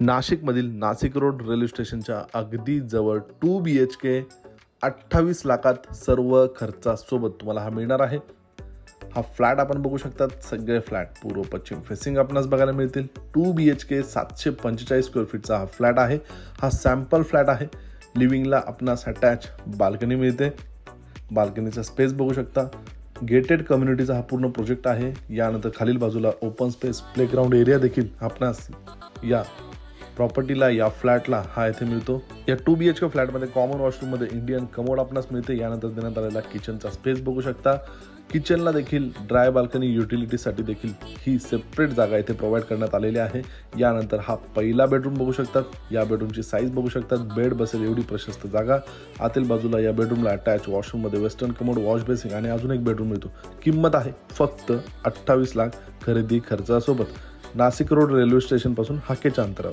नाशिकमधील Nashik road railway स्टेशनच्या अगदी जवळ टू बी एच के अठ्ठावीस लाखात सर्व खर्चासोबत तुम्हाला हा मिळणार आहे. हा फ्लॅट आपण बघू शकतात. सगळे फ्लॅट पूर्व पश्चिम फेसिंग आपणास बघायला मिळतील. टू बी एच के सातशे पंचेचाळीस स्क्वेअर फीटचा हा फ्लॅट आहे. हा सॅम्पल फ्लॅट आहे. लिव्हिंगला आपणास अटॅच बाल्कनी मिळते. बाल्कनीचा स्पेस बघू शकता. गेटेड कम्युनिटीचा हा पूर्ण प्रोजेक्ट आहे. यानंतर खालील बाजूला ओपन स्पेस प्लेग्राऊंड एरिया देखील आपणास या प्रॉपर्टीला या फ्लॅटला हा इथे मिळतो. या टू बी एच के फ्लॅटमध्ये कॉमन वॉशरूममध्ये इंडियन कमोड आपणास मिळते. यानंतर देण्यात आलेला किचनचा स्पेस बघू शकता. किचनला देखील ड्राय बाल्कनी युटिलिटीसाठी देखील ही सेपरेट जागा इथे प्रोव्हाइड करण्यात आलेली आहे. यानंतर हा पहिला बेडरूम बघू शकतात या बेडरूमची साईज बघू शकतात बेड बसेल एवढी प्रशस्त जागा. आतील बाजूला या बेडरूमला अटॅच वॉशरूममध्ये वेस्टर्न कमोड वॉश बेसिंग आणि अजून एक बेडरूम मिळतो. किंमत आहे फक्त अठ्ठावीस लाख खरेदी खर्चासोबत. नाशिक रोड रेल्वे स्टेशनपासून हाकेच्या अंतरावर.